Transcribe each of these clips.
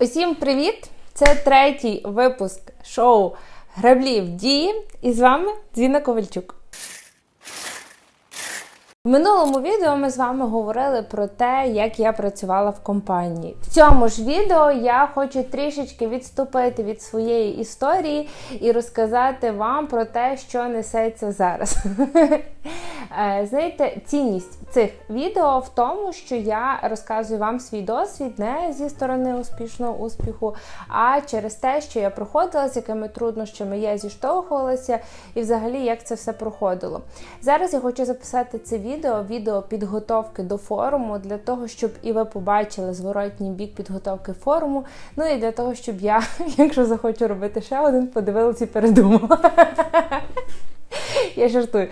Усім привіт! Це третій випуск шоу Граблі в дії. І з вами Дзвіна Ковальчук. Минулому відео ми з вами говорили про те, як я працювала в компанії. В цьому ж відео я хочу трішечки відступити від своєї історії і розказати вам про те, що несеться зараз. Е, знаєте, цінність цих відео в тому, що я розказую вам свій досвід не зі сторони успішного успіху, а через те, що я проходила, з якими труднощами я зіштовхувалася, і взагалі як це все проходило. Зараз я хочу записати це відео, відео відео підготовки до форуму, для того, щоб і ви побачили зворотній бік підготовки форуму. Ну і для того, щоб я, якщо захочу робити ще один, подивилася і передумала. Я жартую.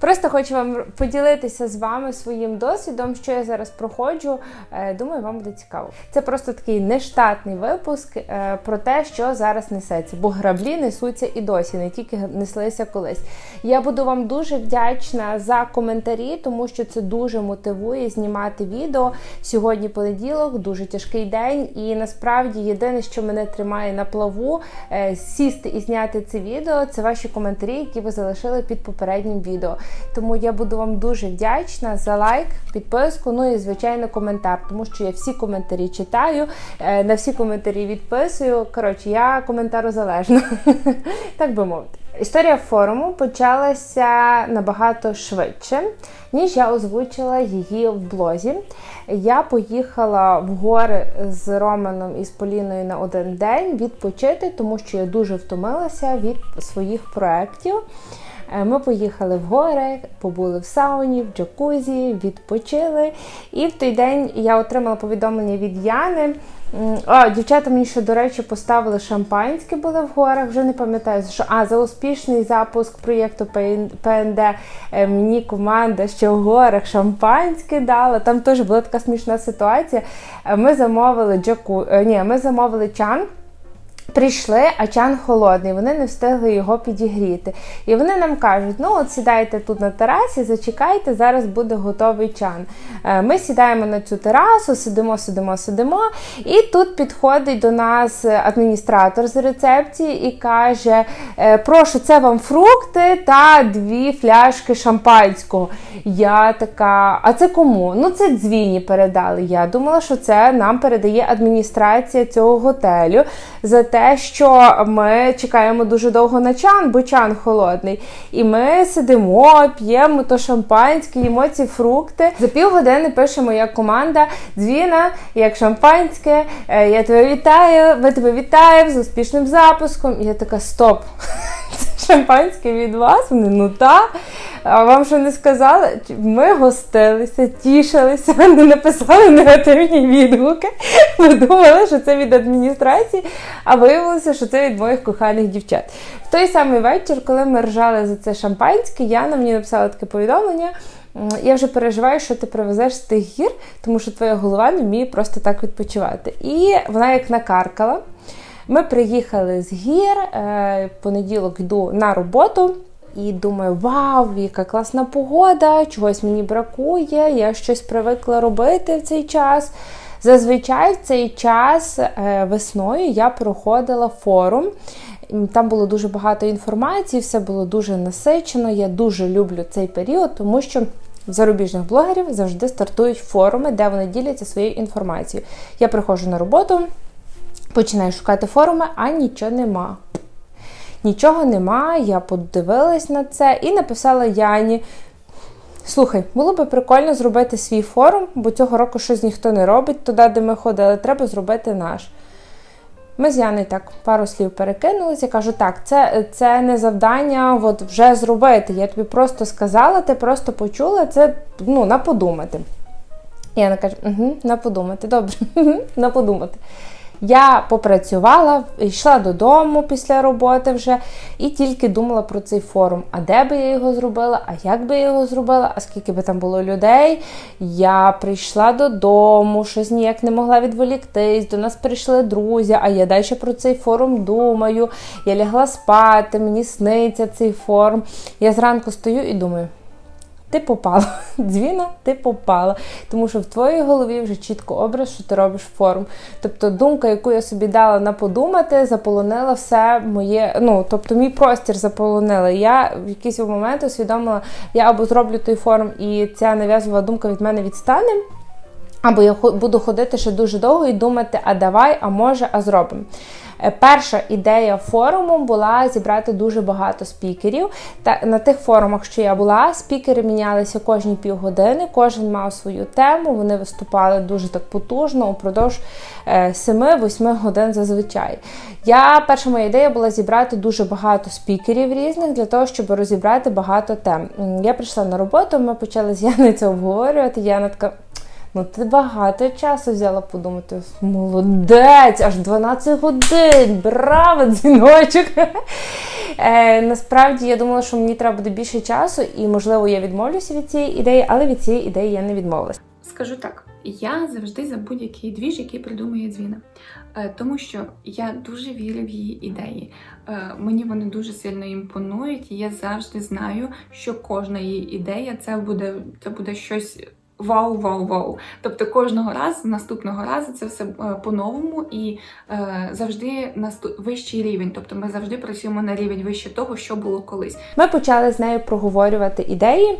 Просто хочу вам поділитися з вами своїм досвідом, що я зараз проходжу. Е, думаю, вам буде цікаво. Це просто такий нештатний випуск е, про те, що зараз несеться, бо граблі несуться і досі, не тільки неслися колись. Я буду вам дуже вдячна за коментарі, тому що це дуже мотивує знімати відео. Сьогодні понеділок, дуже тяжкий день, і насправді єдине, що мене тримає на плаву, е, сісти і зняти це відео, це ваші коментарі, які ви залишили під попереднім відео. Тому я буду вам дуже вдячна за лайк, підписку, ну і звичайно коментар, тому що я всі коментарі читаю, е, на всі коментарі відписую. Коротше, я коментару залежна, так би мовити. Історія форуму почалася набагато швидше, ніж я озвучила її в блозі. Я поїхала в гори з Романом і з Поліною на один день відпочити, тому що я дуже втомилася від своїх проєктів. Е, ми поїхали в гори, побули в сауні, в джакузі, відпочили. І в той день я отримала повідомлення від Яни. О, дівчата мені ще, до речі, поставили шампанське були в горах. Вже не пам'ятаю, що а за успішний запуск проєкту ПНД е, мені команда ще в горах шампанське дала. Там теж була така смішна ситуація. Е, ми замовили джаку, ні, ми замовили чан. Прийшли, а чан холодний, вони не встигли його підігріти. І вони нам кажуть: ну от сідайте тут на терасі, зачекайте, зараз буде готовий чан. Е, ми сідаємо на цю терасу, сидимо, сидимо, сидимо. І тут підходить до нас адміністратор з рецепції і каже: «Е, Прошу, це вам фрукти та дві фляшки шампанського. Я така, а це кому? Ну, це дзвіні передали. Я думала, що це нам передає адміністрація цього готелю. за те, що ми чекаємо дуже довго на чан, бо чан холодний. І ми сидимо, п'ємо то шампанське, їмо ці фрукти. За півгодини пише моя команда Дзвіна, як шампанське. «Е, я тебе вітаю, ми тебе вітаємо з успішним запуском. І я така, стоп! Шампанське від вас? Вони, ну так. А вам що не сказали? Ми гостилися, тішилися, не написали негативні відгуки. Ми думали, що це від адміністрації, а виявилося, що це від моїх коханих дівчат. В той самий вечір, коли ми ржали за це шампанське, Яна мені написала таке повідомлення. Я вже переживаю, що ти привезеш з тих гір, тому що твоя голова не вміє просто так відпочивати. І вона як накаркала. Ми приїхали з гір, е, понеділок йду на роботу. І думаю, вау, яка класна погода, чогось мені бракує, я щось привикла робити в цей час. Зазвичай в цей час е, весною я проходила форум. Там було дуже багато інформації, все було дуже насичено. Я дуже люблю цей період, тому що зарубіжних блогерів завжди стартують форуми, де вони діляться своєю інформацією. Я приходжу на роботу, починаю шукати форуми, а нічого нема. Нічого нема, я подивилась на це і написала Яні. Слухай, було би прикольно зробити свій форум, бо цього року щось ніхто не робить туди, де ми ходили, треба зробити наш. Ми з Яною так пару слів перекинулися. Я кажу, так, це це не завдання от вже зробити. Я тобі просто сказала, ти просто почула це ну, на подумати. Яна каже, угу, на подумати, добре, на подумати. Я попрацювала, йшла додому після роботи вже і тільки думала про цей форум. А де би я його зробила, а як би я його зробила, а скільки би там було людей. Я прийшла додому, щось ніяк не могла відволіктись. До нас прийшли друзі, а я далі про цей форум думаю. Я лягла спати, мені сниться цей форум. Я зранку стою і думаю. Ти попала. Дзвіна, ти попала. Тому що в твоїй голові вже чітко образ, що ти робиш форум. Тобто думка, яку я собі дала на подумати, заполонила все моє. Ну, тобто, мій простір заполонила. Я в якийсь момент усвідомила, я або зроблю той форум, і ця нав'язлива думка від мене відстане. Або я буду ходити ще дуже довго і думати, а давай, а може, а зробимо. Е, Перша ідея форуму була зібрати дуже багато спікерів. Та на тих форумах, що я була, спікери мінялися кожні півгодини, кожен мав свою тему. Вони виступали дуже так потужно упродовж е, 7-8 годин зазвичай. Я перша моя ідея була зібрати дуже багато спікерів різних для того, щоб розібрати багато тем. Я прийшла на роботу, ми почали з Яною це обговорювати. Яна така. Ну, ти багато часу взяла подумати. Молодець, аж 12 годин, браво, дзвіночок. Е, насправді я думала, що мені треба буде більше часу, і можливо я відмовлюся від цієї ідеї, але від цієї ідеї я не відмовилася. Скажу так, я завжди за будь-який двіж, який придумує дзвіна. Е, Тому що я дуже вірю в її ідеї. Е, Мені вони дуже сильно імпонують, і я завжди знаю, що кожна її ідея це буде, це буде щось. Вау, вау, вау. Тобто кожного разу, наступного разу це все е, по-новому і е, завжди вищий рівень. Тобто ми завжди працюємо на рівень вище того, що було колись. Ми почали з нею проговорювати ідеї.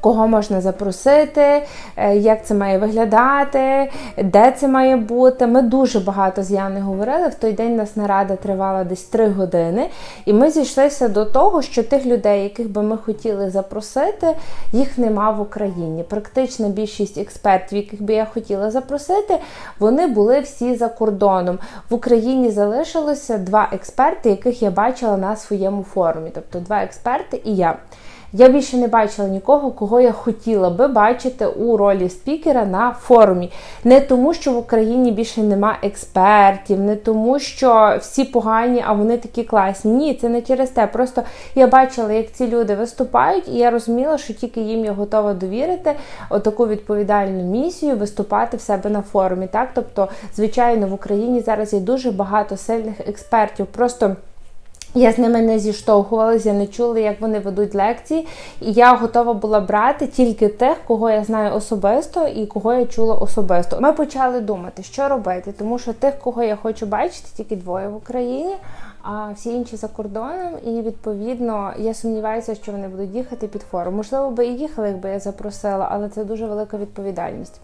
Кого можна запросити, е, як це має виглядати, де це має бути. Ми дуже багато з Яною говорили. В той день у нас нарада тривала десь 3 години, і ми зійшлися до того, що тих людей, яких би ми хотіли запросити, їх нема в Україні. Практично більшість експертів, яких би я хотіла запросити, вони були всі за кордоном. В Україні залишилося два експерти, яких я бачила на своєму форумі, тобто два експерти і я. Я більше не бачила нікого, кого я хотіла би бачити у ролі спікера на форумі. Не тому, що в Україні більше нема експертів, не тому, що всі погані, а вони такі класні. Ні, це не через те. Просто я бачила, як ці люди виступають, і я розуміла, що тільки їм я готова довірити отаку відповідальну місію виступати в себе на форумі. Так, тобто, звичайно, в Україні зараз є дуже багато сильних експертів. Просто я з ними не зіштовхувалася, не чула, як вони ведуть лекції, і я готова була брати тільки тих, кого я знаю особисто і кого я чула особисто. Ми почали думати, що робити, тому що тих, кого я хочу бачити, тільки двоє в Україні, а всі інші за кордоном. І відповідно я сумніваюся, що вони будуть їхати під форум. Можливо, би і їхали, якби я запросила, але це дуже велика відповідальність.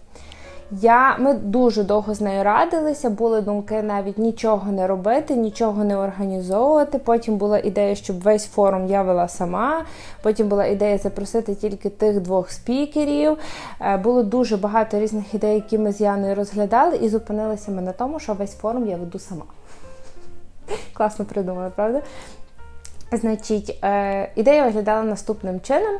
Я, Ми дуже довго з нею радилися, були думки навіть нічого не робити, нічого не організовувати. Потім була ідея, щоб весь форум я вела сама. Потім була ідея запросити тільки тих двох спікерів. Е, Було дуже багато різних ідей, які ми з Яною розглядали, і зупинилися ми на тому, що весь форум я веду сама. Класно придумали, правда? Значить, е, ідея виглядала наступним чином.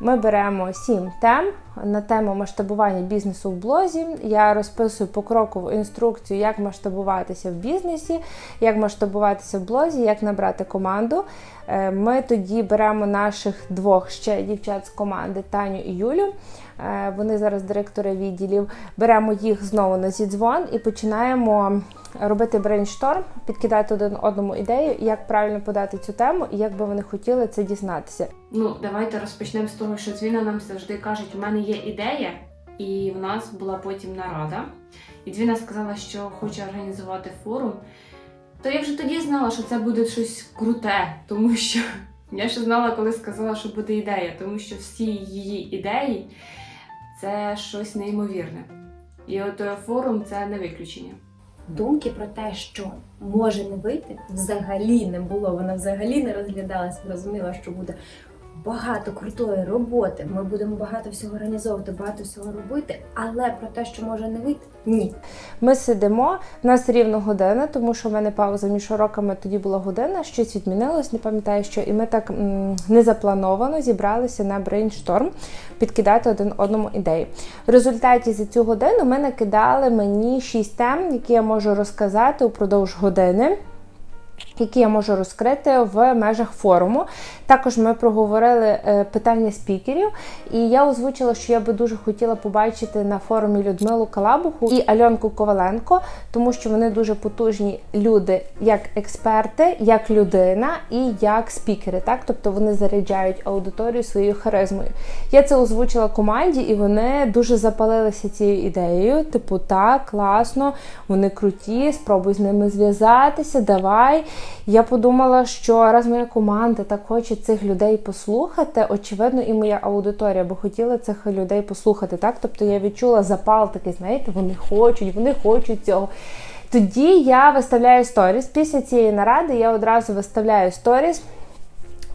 Ми беремо сім тем на тему масштабування бізнесу в блозі. Я розписую покрокову інструкцію, як масштабуватися в бізнесі, як масштабуватися в блозі, як набрати команду. Е, Ми тоді беремо наших двох ще дівчат з команди Таню і Юлю. Е, Вони зараз директори відділів. Беремо їх знову на зідзвон і починаємо робити брейншторм, підкидати один одному ідею, як правильно подати цю тему і як би вони хотіли це дізнатися. Ну, давайте розпочнемо з того, що Дзвіна нам завжди кажуть, у мене є ідея, і в нас була потім нарада. І Дзвіна сказала, що хоче організувати форум. То я вже тоді знала, що це буде щось круте, тому що я ще знала, коли сказала, що буде ідея, тому що всі її ідеї це щось неймовірне. І от е, форум це не виключення. думки про те, що може не вийти, взагалі не було. Вона взагалі не розглядалася, розуміла, що буде багато крутої роботи. Ми будемо багато всього організовувати, багато всього робити, але про те, що може не вийти, ні. Ми сидимо, в нас рівно година, тому що в мене пауза між уроками тоді була година, щось відмінилось, не пам'ятаю що. І ми так м, незаплановано зібралися на брейншторм підкидати один одному ідеї. В результаті за цю годину ми накидали мені шість тем, які я можу розказати упродовж години. Які я можу розкрити в межах форуму. Також ми проговорили е, питання спікерів, і я озвучила, що я би дуже хотіла побачити на форумі Людмилу Калабуху і Альонку Коваленко, тому що вони дуже потужні люди, як експерти, як людина і як спікери. Так, тобто вони заряджають аудиторію своєю харизмою. Я це озвучила команді, і вони дуже запалилися цією ідеєю. Типу, так, класно, вони круті, спробуй з ними зв'язатися, давай. Я подумала, що раз моя команда так хоче цих людей послухати, очевидно, і моя аудиторія би хотіла цих людей послухати. Так, тобто я відчула запал такий, знаєте, вони хочуть, вони хочуть цього. Тоді я виставляю сторіс. Після цієї наради я одразу виставляю сторіс.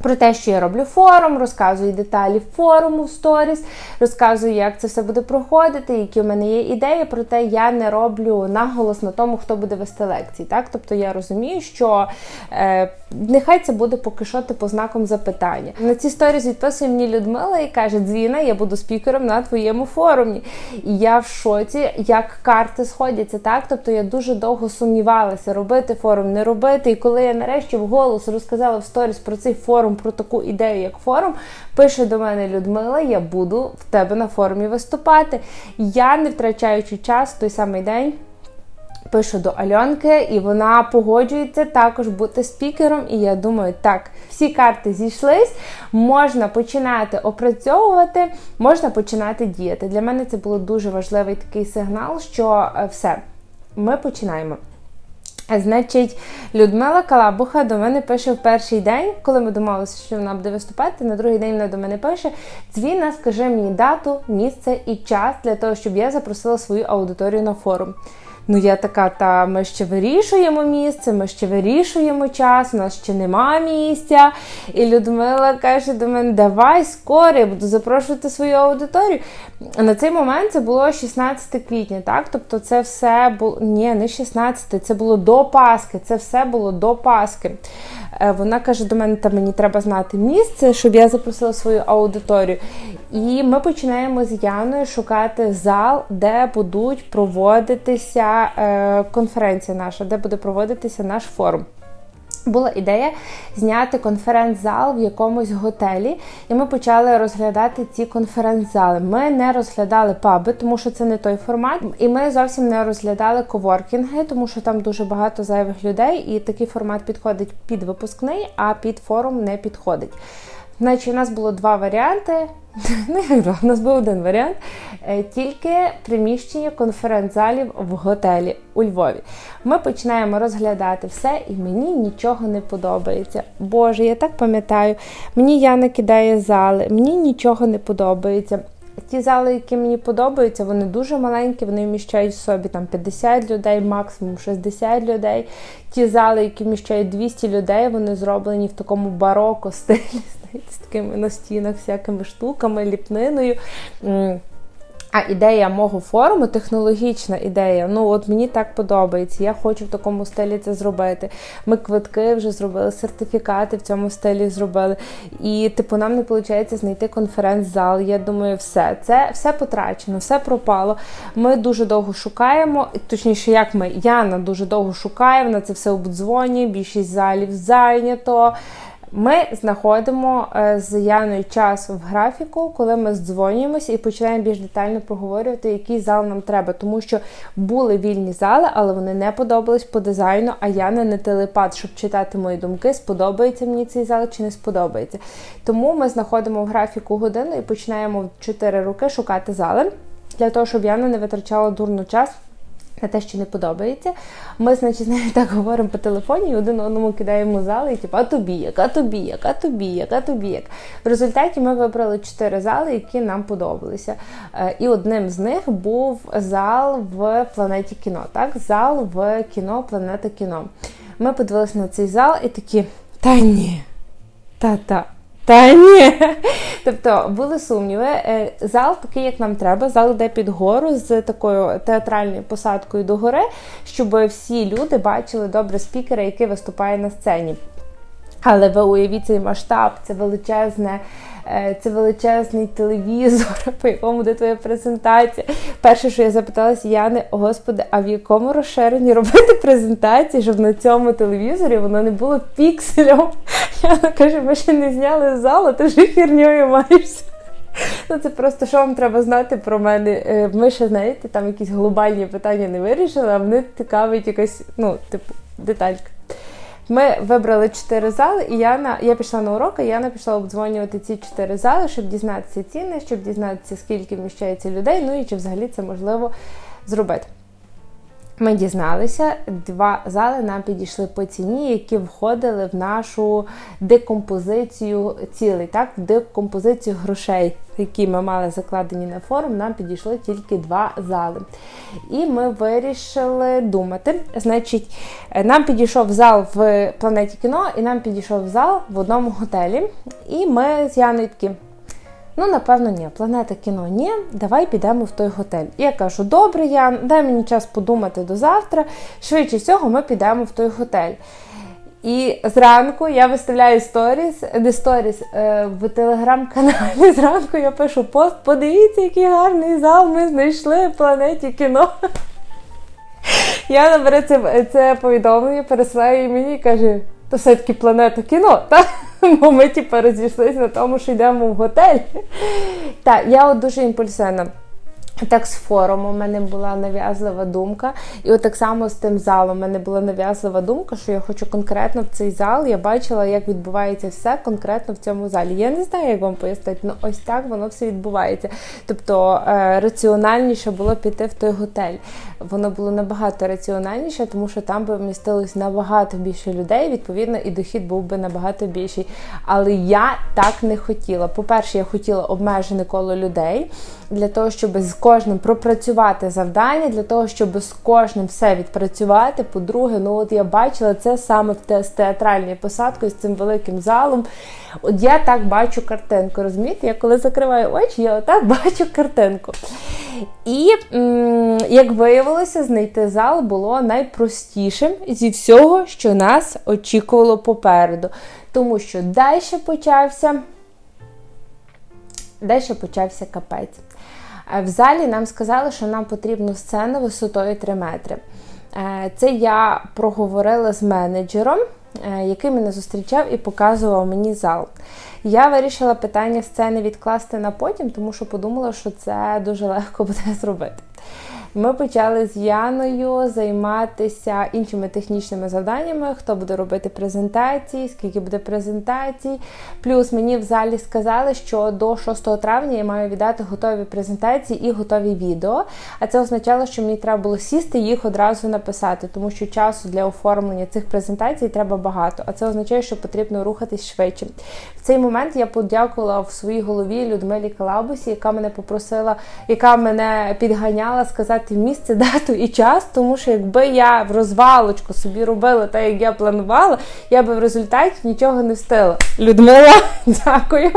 Про те, що я роблю форум, розказую деталі форуму в сторіс, розказую, як це все буде проходити, які в мене є ідеї. Проте я не роблю наголос на тому, хто буде вести лекції. Так, тобто я розумію, що е, нехай це буде поки що типу знаком запитання. На ці сторіс відписує мені Людмила і каже: Дзвіна, я буду спікером на твоєму форумі. І я в шоці, як карти сходяться. Так, тобто я дуже довго сумнівалася, робити форум, не робити. І коли я нарешті вголос розказала в сторіс про цей форум, про таку ідею, як форум, пише до мене Людмила: я буду в тебе на форумі виступати. Я, не втрачаючи час той самий день. Пишу до Альонки, і вона погоджується також бути спікером. І я думаю, так, всі карти зійшлись, можна починати опрацьовувати, можна починати діяти. Для мене це було дуже важливий такий сигнал, що е, все, ми починаємо. Значить, Людмила Калабуха до мене пише в перший день, коли ми домовилися, що вона буде виступати. На другий день вона до мене пише: Дзвіна, скажи мені дату, місце і час для того, щоб я запросила свою аудиторію на форум. Ну, я така, та ми ще вирішуємо місце, ми ще вирішуємо час, у нас ще нема місця. І Людмила каже до мене: Давай скоро, я буду запрошувати свою аудиторію. На цей момент це було 16 квітня, так? Тобто, це все було ні, не 16, це було до Пасхи. Це все було до Пасхи. Е, Вона каже до мене, та мені треба знати місце, щоб я запросила свою аудиторію. І ми починаємо з Яною шукати зал, де будуть проводитися е, конференція наша, де буде проводитися наш форум. Була ідея зняти конференц-зал в якомусь готелі, і ми почали розглядати ці конференц-зали. Ми не розглядали паби, тому що це не той формат, і ми зовсім не розглядали коворкінги, тому що там дуже багато зайвих людей, і такий формат підходить під випускний, а під форум не підходить. Значить, у нас було два варіанти. Як два, у нас був один варіант. Е, Тільки приміщення конференц-залів в готелі у Львові. Ми починаємо розглядати все, і мені нічого не подобається. Боже, я так пам'ятаю, мені Яна кидає зали, мені нічого не подобається. Ті зали, які мені подобаються, вони дуже маленькі, вони вміщають в собі там 50 людей, максимум 60 людей. Ті зали, які вміщають 200 людей, вони зроблені в такому бароко стилі, з такими на стінах, всякими штуками, ліпниною. А ідея мого форуму, технологічна ідея. Ну от мені так подобається. Я хочу в такому стилі це зробити. Ми квитки вже зробили, сертифікати в цьому стилі зробили. І типу нам не виходить знайти конференц-зал. Я думаю, все це все потрачено, все пропало. Ми дуже довго шукаємо. Точніше, як ми Яна дуже довго шукає. Вона це все обдзвонює, більшість залів зайнято. Ми знаходимо е, з Яною час в графіку, коли ми здзвонюємося і починаємо більш детально проговорювати, який зал нам треба, тому що були вільні зали, але вони не подобались по дизайну. А Яна не телепат, щоб читати мої думки, сподобається мені цей зал чи не сподобається. Тому ми знаходимо в графіку годину і починаємо в 4 роки шукати зали для того, щоб Яна не витрачала дурно час на те, що не подобається. Ми, значить, з нею так говоримо по телефоні і один одному кидаємо зали, і типу, а тобі як, а тобі як, а тобі як, а тобі як. В результаті ми вибрали чотири зали, які нам подобалися. Е, І одним з них був зал в планеті кіно. Так, зал в кіно, планета кіно. Ми подивилися на цей зал і такі, та ні, та-та. Та ні. Тобто були сумніви. Е, Зал такий, як нам треба, зал йде під гору з такою театральною посадкою до гори, щоб всі люди бачили добре спікера, який виступає на сцені. Але ви уявіть цей масштаб, це величезне е, це величезний телевізор, по якому буде твоя презентація. Перше, що я запиталася Яни, господи, а в якому розширенні робити презентації, щоб на цьому телевізорі воно не було пікселем. Каже, ми ще не зняли залу, ти вже херньою маєшся. Ну, це просто що вам треба знати про мене. Е, Ми ще, знаєте, там якісь глобальні питання не вирішили, а мене цікавить якась, ну, типу, деталька. Ми вибрали чотири зали, і Яна, я пішла на урок, а Яна пішла обдзвонювати ці чотири зали, щоб дізнатися ціни, щоб дізнатися, скільки вміщається людей, ну і чи взагалі це можливо зробити. Ми дізналися, два зали нам підійшли по ціні, які входили в нашу декомпозицію цілей, так, в декомпозицію грошей, які ми мали закладені на форум, нам підійшли тільки два зали. І ми вирішили думати. Значить, е, нам підійшов зал в планеті кіно, і нам підійшов зал в одному готелі. І ми з Яною такі. Ну, напевно, ні. Планета кіно ні. Давай підемо в той готель. Я кажу: добре, Ян, дай мені час подумати до завтра. Швидше всього, ми підемо в той готель. І зранку я виставляю сторіс, не сторіс е, в телеграм-каналі. Зранку я пишу пост. Подивіться, який гарний зал ми знайшли в планеті кіно. Я набере це, це повідомлення, пересилаю мені і каже, то все-таки планета кіно, так? Бо ми типу, розійшлися на тому, що йдемо в готель. Так, я от дуже імпульсивна. Так, з форуму в мене була нав'язлива думка. І от так само з тим залом в мене була нав'язлива думка, що я хочу конкретно в цей зал. Я бачила, як відбувається все конкретно в цьому залі. Я не знаю, як вам пояснити, але ось так воно все відбувається. Тобто е, раціональніше було піти в той готель. Воно було набагато раціональніше, тому що там би вмістилось набагато більше людей. Відповідно, і дохід був би набагато більший. Але я так не хотіла. По-перше, я хотіла обмежене коло людей для того, щоб з кожним пропрацювати завдання, для того, щоб з кожним все відпрацювати. По-друге, ну от я бачила це саме в з театральною посадкою, з цим великим залом. От я так бачу картинку. Розумієте, я коли закриваю очі, я отак бачу картинку. І як виявилося, знайти зал було найпростішим зі всього, що нас очікувало попереду. Тому що далі почався. Далі почався капець. Е, В залі нам сказали, що нам потрібна сцена висотою 3 метри. Е, Це я проговорила з менеджером, е, який мене зустрічав і показував мені зал. Я вирішила питання сцени відкласти на потім, тому що подумала, що це дуже легко буде зробити. Ми почали з Яною займатися іншими технічними завданнями, хто буде робити презентації, скільки буде презентацій. Плюс мені в залі сказали, що до 6 травня я маю віддати готові презентації і готові відео. А це означало, що мені треба було сісти і їх одразу написати, тому що часу для оформлення цих презентацій треба багато. А це означає, що потрібно рухатись швидше. В цей момент я подякувала в своїй голові Людмилі Калабусі, яка мене попросила, яка мене підганяла сказати місце, дату і час, тому що якби я в розвалочку собі робила так, як я планувала, я би в результаті нічого не встигла. Людмила, дякую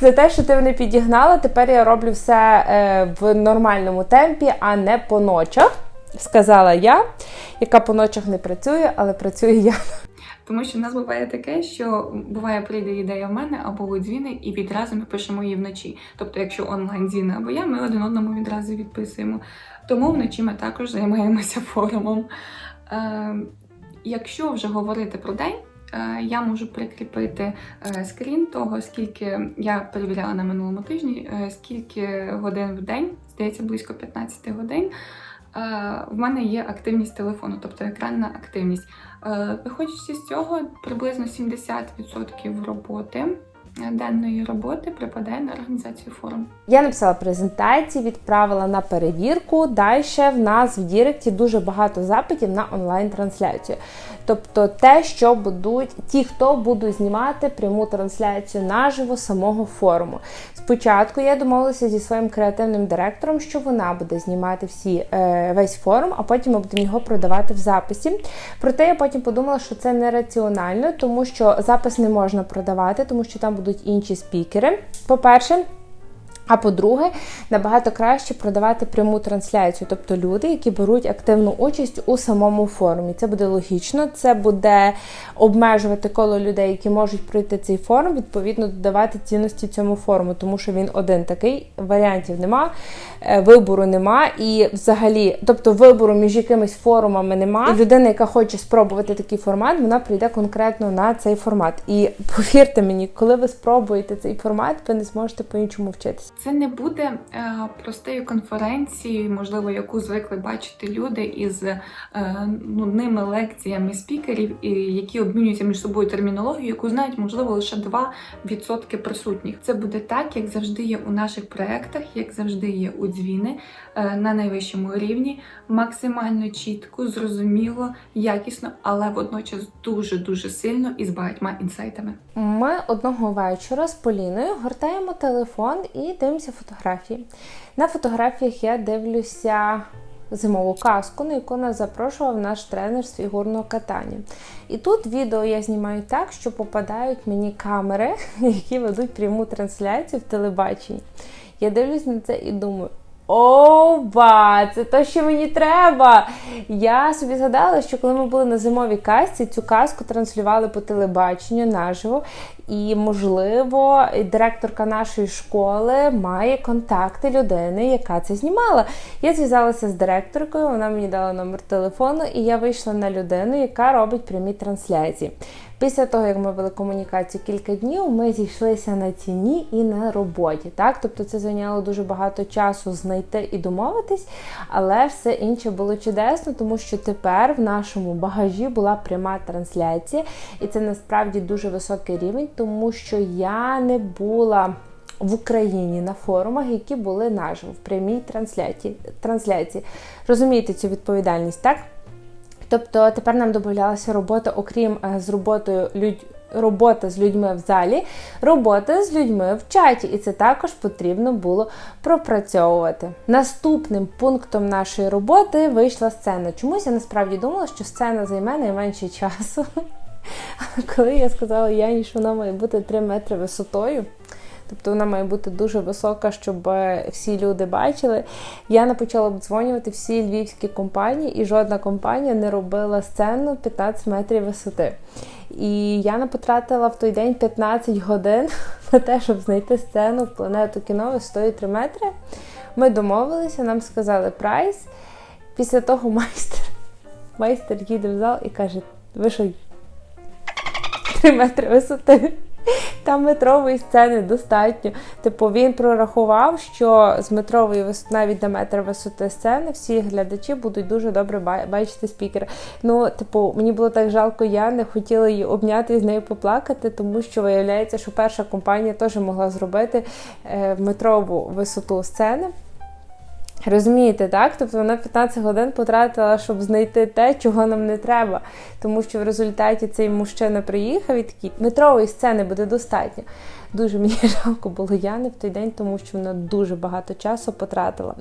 за те, що ти мене підігнала. Тепер я роблю все е, в нормальному темпі, а не по ночах. Сказала я, яка по ночах не працює, але працює я. Тому що в нас буває таке, що буває прийде ідея в мене або у дзвіни, і відразу ми пишемо її вночі. Тобто, якщо онлайн дзвіни або я, ми один одному відразу відписуємо. Тому вночі ми також займаємося форумом. Е, якщо вже говорити про день, е, я можу прикріпити е, скрін того, скільки я перевіряла на минулому тижні, е, скільки годин в день, здається, близько 15 годин. Е, в мене є активність телефону, тобто екранна активність. Е, Виходячи з цього, приблизно 70% роботи, денної роботи припадає на організацію форуму. Я написала презентації, відправила на перевірку. Далі в нас в Діректі дуже багато запитів на онлайн-трансляцію. Тобто те, що будуть ті, хто будуть знімати пряму трансляцію наживо самого форуму. Спочатку я домовилася зі своїм креативним директором, що вона буде знімати всі е, весь форум, а потім ми будемо його продавати в записі. Проте я потім подумала, що це нераціонально, тому що запис не можна продавати, тому що там будуть інші спікери. По-перше, А по-друге, набагато краще продавати пряму трансляцію, тобто люди, які беруть активну участь у самому форумі. Це буде логічно, це буде обмежувати коло людей, які можуть пройти цей форум, відповідно додавати цінності цьому форуму, тому що він один такий, варіантів нема, е, вибору нема. І взагалі, тобто вибору між якимись форумами нема. І людина, яка хоче спробувати такий формат, вона прийде конкретно на цей формат. І повірте мені, коли ви спробуєте цей формат, ви не зможете по-іншому вчитися. Це не буде е, простою конференцією, можливо, яку звикли бачити люди із е, нудними лекціями спікерів, і які обмінюються між собою термінологією, яку знають, можливо, лише 2% присутніх. Це буде так, як завжди є у наших проєктах, як завжди є у дзвіни е, на найвищому рівні, максимально чітко, зрозуміло, якісно, але водночас дуже дуже сильно і з багатьма інсайтами. Ми одного вечора з Поліною гортаємо телефон і дивимося фотографії. На фотографіях я дивлюся зимову казку, на яку нас запрошував наш тренер з фігурного катання. І тут відео я знімаю так, що попадають мені камери, які ведуть пряму трансляцію в телебаченні. Я дивлюсь на це і думаю. Ова, це то, що мені треба. Я собі згадала, що коли ми були на зимовій казці, цю казку транслювали по телебаченню наживо. І, можливо, директорка нашої школи має контакти людини, яка це знімала. Я зв'язалася з директоркою, вона мені дала номер телефону, і я вийшла на людину, яка робить прямі трансляції. Після того, як ми вели комунікацію кілька днів, ми зійшлися на ціні і на роботі. Так? Тобто це зайняло дуже багато часу знайти і домовитись, але все інше було чудесно, тому що тепер в нашому багажі була пряма трансляція, і це насправді дуже високий рівень, тому що я не була. В Україні на форумах, які були наживо в прямій трансляції. трансляції. Розумієте цю відповідальність, так? Тобто тепер нам додавалася робота, окрім е, з роботою людь. Робота з людьми в залі, робота з людьми в чаті, і це також потрібно було пропрацьовувати. Наступним пунктом нашої роботи вийшла сцена. Чомусь я насправді думала, що сцена займе найменше часу. Коли я сказала Яні, що вона має бути 3 метри висотою, Тобто вона має бути дуже висока, щоб е, всі люди бачили. Я не почала обдзвонювати всі львівські компанії, і жодна компанія не робила сцену 15 метрів висоти. І я потратила в той день 15 годин на те, щоб знайти сцену в планету кіно висотою 3 метри. Ми домовилися, нам сказали прайс. Після того майстер майстер їде в зал і каже: ви що, 3 метри висоти? Там метрової сцени достатньо. Типу, він прорахував, що з метрової висоти, навіть на метр висоти сцени, всі глядачі будуть дуже добре бачити спікера. Ну, типу, мені було так жалко, я не хотіла її обняти і з нею поплакати, тому що виявляється, що перша компанія теж могла зробити е, метрову висоту сцени. Розумієте, так? Тобто вона 15 годин потратила, щоб знайти те, чого нам не треба. Тому що в результаті цей мужчина приїхав і такий метрової сцени буде достатньо. Дуже мені жалко було Яни в той день, тому що вона дуже багато часу потратила.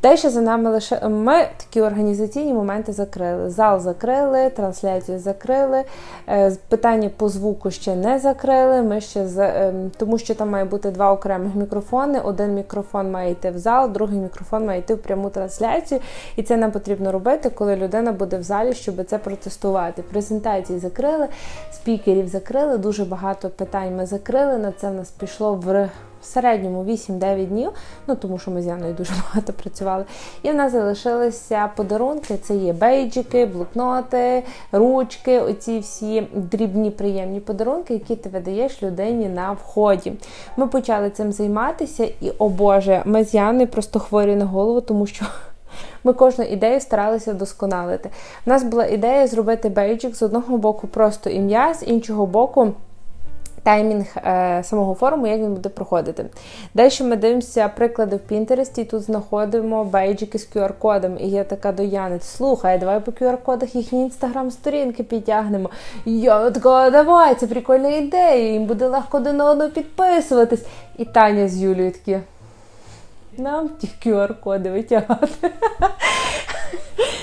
Те, що за нами лише ми такі організаційні моменти закрили. Зал закрили, трансляцію закрили, е, питання по звуку ще не закрили. Ми ще ем, Тому що там має бути два окремих мікрофони. Один мікрофон має йти в зал, другий мікрофон має йти в пряму трансляцію. І це нам потрібно робити, коли людина буде в залі, щоб це протестувати. Презентації закрили, спікерів закрили, дуже багато питань ми закрили. На це в нас пішло в середньому 8-9 днів, ну тому що ми з Яною дуже багато працювали. І в нас залишилися подарунки: це є бейджики, блокноти, ручки, оці всі дрібні приємні подарунки, які ти видаєш людині на вході. Ми почали цим займатися, і, о Боже, ми з Яною просто хворі на голову, тому що. Ми кожну ідею старалися вдосконалити. У нас була ідея зробити бейджик з одного боку просто ім'я, з іншого боку таймінг е, самого форуму, як він буде проходити. Далі ми дивимося приклади в Пінтересті, тут знаходимо бейджики з QR-кодом. І я така до Яни, слухай, давай по QR-кодах їхні інстаграм-сторінки підтягнемо. Я така, давай, це прикольна ідея, їм буде легко один на одного підписуватись. І Таня з Юлією такі. Нам ті QR-коди витягати.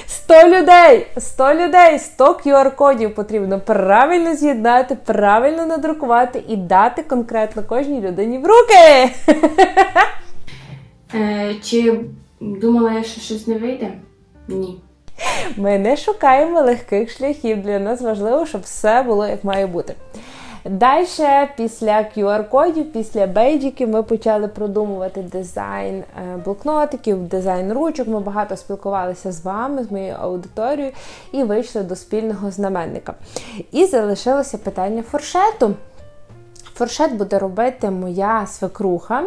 100 людей! 100 людей, 100 QR-кодів потрібно правильно з'єднати, правильно надрукувати і дати конкретно кожній людині в руки. Е, чи думала я, що щось не вийде? Ні. Ми не шукаємо легких шляхів. Для нас важливо, щоб все було як має бути. Далі, після QR-кодів, після бейджиків, ми почали продумувати дизайн е, блокнотиків, дизайн ручок. Ми багато спілкувалися з вами, з моєю аудиторією, і вийшли до спільного знаменника. І залишилося питання форшету. Форшет буде робити моя свекруха.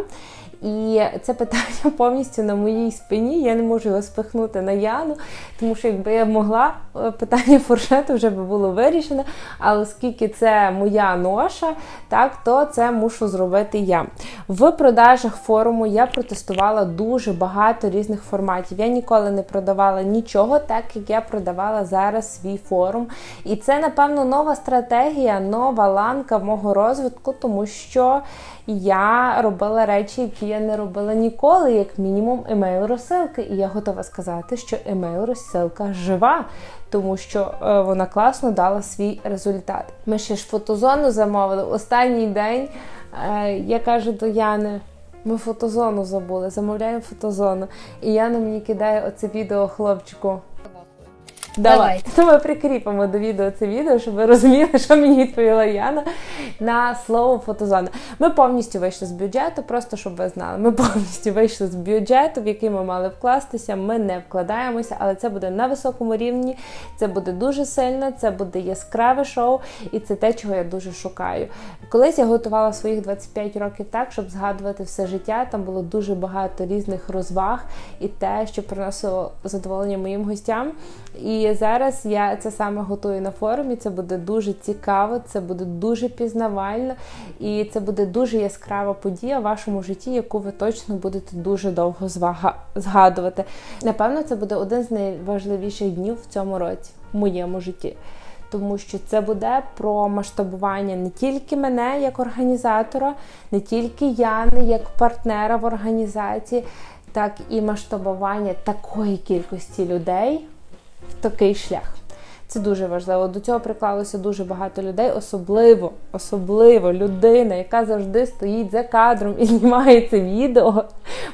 І це питання повністю на моїй спині. Я не можу його спихнути на Яну, тому що якби я могла, е, питання фуршету вже би було вирішене. Але оскільки це моя ноша, так то це мушу зробити я. В продажах форуму я протестувала дуже багато різних форматів. Я ніколи не продавала нічого, так як я продавала зараз свій форум. І це, напевно, нова стратегія, нова ланка мого розвитку, тому що я робила речі, які не робила ніколи, як мінімум, емейл розсилки. І я готова сказати, що емейл розсилка жива, тому що е, вона класно дала свій результат. Ми ще ж фотозону замовили. Останній день е, я кажу до Яни. Ми фотозону забули, замовляємо фотозону. І Яна мені кидає оце відео хлопчику. Давай. То ми прикріпимо до відео це відео, щоб ви розуміли, що мені відповіла Яна на слово фотозона. Ми повністю вийшли з бюджету, просто щоб ви знали. Ми повністю вийшли з бюджету, в який ми мали вкластися. Ми не вкладаємося, але це буде на високому рівні. Це буде дуже сильно, це буде яскраве шоу, і це те, чого я дуже шукаю. Колись я готувала своїх 25 років так, щоб згадувати все життя. Там було дуже багато різних розваг і те, що приносило задоволення моїм гостям. І зараз я це саме готую на форумі. Це буде дуже цікаво, це буде дуже пізнавально, і це буде дуже яскрава подія в вашому житті, яку ви точно будете дуже довго звага- згадувати. Напевно, це буде один з найважливіших днів в цьому році, в моєму житті. Тому що це буде про масштабування не тільки мене як організатора, не тільки Яни як партнера в організації, так і масштабування такої кількості людей такий шлях. Це дуже важливо. До цього приклалося дуже багато людей, особливо, особливо людина, яка завжди стоїть за кадром і знімає це відео.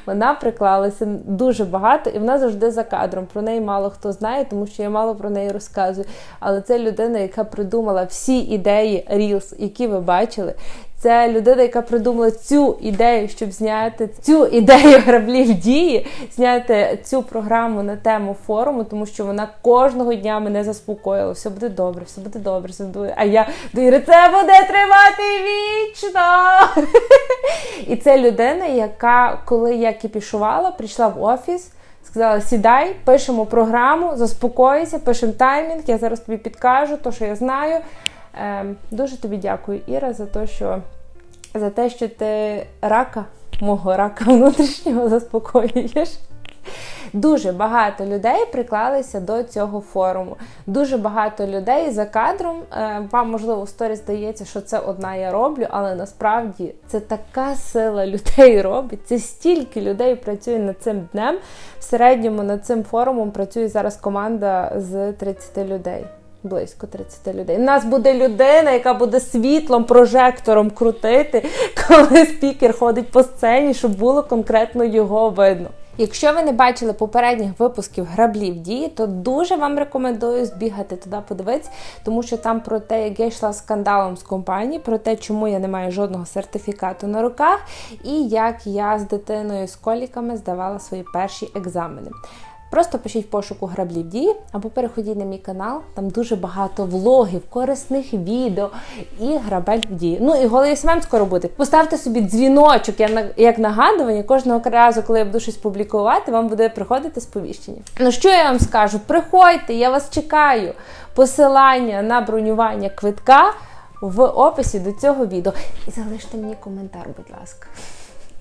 Вона приклалася дуже багато, і вона завжди за кадром. Про неї мало хто знає, тому що я мало про неї розказую. Але це людина, яка придумала всі ідеї Reels, які ви бачили. Це людина, яка придумала цю ідею, щоб зняти цю ідею граблів дії, зняти цю програму на тему форуму, тому що вона кожного дня мене заспокоїла. Все буде добре, все буде добре, все буде. А я Іри, це буде тривати вічно. І це людина, яка, коли я кіпішувала, прийшла в офіс. Сказала, сідай, пишемо програму, заспокойся, пишемо таймінг, я зараз тобі підкажу, то, що я знаю. Ем, дуже тобі дякую, Іра, за те, що за те, що ти рака, мого рака внутрішнього заспокоюєш. Дуже багато людей приклалися до цього форуму. Дуже багато людей за кадром. Е, Вам, можливо, в сторі здається, що це одна я роблю, але насправді це така сила людей робить. Це стільки людей працює над цим днем. В середньому над цим форумом працює зараз команда з 30 людей. Близько 30 людей. У нас буде людина, яка буде світлом, прожектором крутити, коли спікер ходить по сцені, щоб було конкретно його видно. Якщо ви не бачили попередніх випусків граблів дії, то дуже вам рекомендую збігати туди подивитися, тому що там про те, як я йшла скандалом з компанії, про те, чому я не маю жодного сертифікату на руках, і як я з дитиною з коліками здавала свої перші екзамени. Просто пишіть в пошуку граблів дії або переходіть на мій канал. Там дуже багато влогів, корисних відео і грабель дії. Ну і голий СММ скоро буде. Поставте собі дзвіночок як на- як нагадування. Кожного разу, коли я буду щось публікувати, вам буде приходити сповіщення. Ну що я вам скажу? Приходьте, я вас чекаю. Посилання на бронювання квитка в описі до цього відео. І залиште мені коментар, будь ласка.